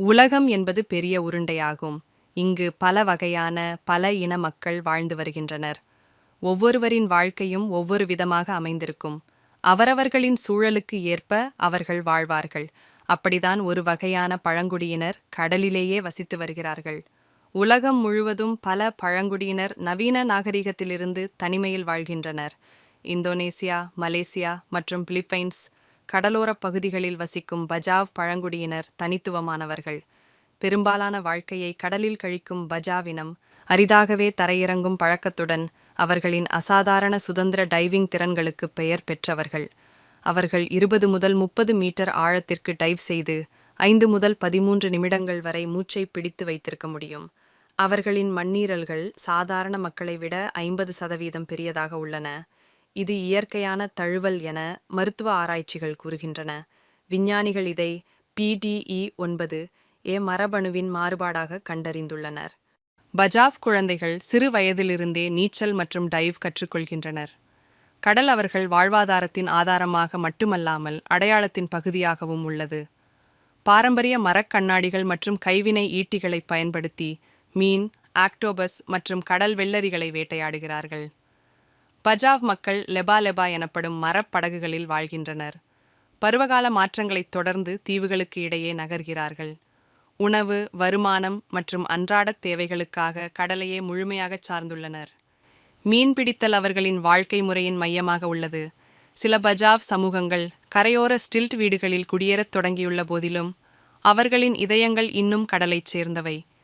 உலகம் என்பது பெரிய உருண்டையாகும். இங்கு பல வகையான பல இன மக்கள் வாழ்ந்து வருகின்றனர். ஒவ்வொருவரின் வாழ்க்கையும் ஒவ்வொரு விதமாக அமைந்திருக்கும். அவரவர்களின் சூழலுக்கு ஏற்ப அவர்கள் வாழ்வார்கள். அப்படிதான் ஒரு வகையான பழங்குடியினர் கடலிலேயே வசித்து வருகிறார்கள். உலகம் முழுவதும் பல பழங்குடியினர் நவீன நாகரிகத்திலிருந்து தனிமையில் வாழ்கின்றனர். இந்தோனேசியா மலேசியா மற்றும் பிலிப்பைன்ஸ் கடலோரப் பகுதிகளில் வசிக்கும் பஜாவ் பழங்குடியினர் தனித்துவமானவர்கள். பெரும்பாலான வாழ்க்கையை கடலில் கழிக்கும் பஜாவினம் அரிதாகவே தரையிறங்கும் பழக்கத்துடன் அவர்களின் அசாதாரண சுதந்திர டைவிங் திறன்களுக்கு பெயர் பெற்றவர்கள். அவர்கள் இருபது முதல் முப்பது மீட்டர் ஆழத்திற்கு டைவ் செய்து ஐந்து முதல் பதிமூன்று நிமிடங்கள் வரை மூச்சை பிடித்து வைத்திருக்க முடியும். அவர்களின் மண்ணீரல்கள் சாதாரண மக்களை விட ஐம்பது சதவீதம் பெரியதாக உள்ளன. இது இயற்கையான தழுவல் என மருத்துவ ஆராய்ச்சிகள் கூறுகின்றன. விஞ்ஞானிகள் இதை பிடிஇ ஒன்பது ஏ மரபணுவின் மாறுபாடாக கண்டறிந்துள்ளனர். பஜாவ் குழந்தைகள் சிறு வயதிலிருந்தே நீச்சல் மற்றும் டைவ் கற்றுக்கொள்கின்றனர். கடல் அவர்கள் வாழ்வாதாரத்தின் ஆதாரமாக மட்டுமல்லாமல் அடையாளத்தின் பகுதியாகவும் உள்ளது. பாரம்பரிய மரக்கண்ணாடிகள் மற்றும் கைவினை ஈட்டிகளை பயன்படுத்தி மீன் ஆக்டோபஸ் மற்றும் கடல் வெள்ளரிகளை வேட்டையாடுகிறார்கள். பஜாவ் மக்கள் லெபா லெபா எனப்படும் மரப்படகுகளில் வாழ்கின்றனர். பருவகால மாற்றங்களைத் தொடர்ந்து தீவுகளுக்கு இடையே நகர்கிறார்கள். உணவு வருமானம் மற்றும் அன்றாடத் தேவைகளுக்காக கடலையே முழுமையாகச் சார்ந்துள்ளனர். மீன்பிடித்தல் அவர்களின் வாழ்க்கை முறையின் மையமாக உள்ளது. சில பஜாவ் சமூகங்கள் கரையோர ஸ்டில்ட் வீடுகளில் குடியேறத் தொடங்கியுள்ள போதிலும் அவர்களின் இதயங்கள் இன்னும் கடலைச் சேர்ந்தவை.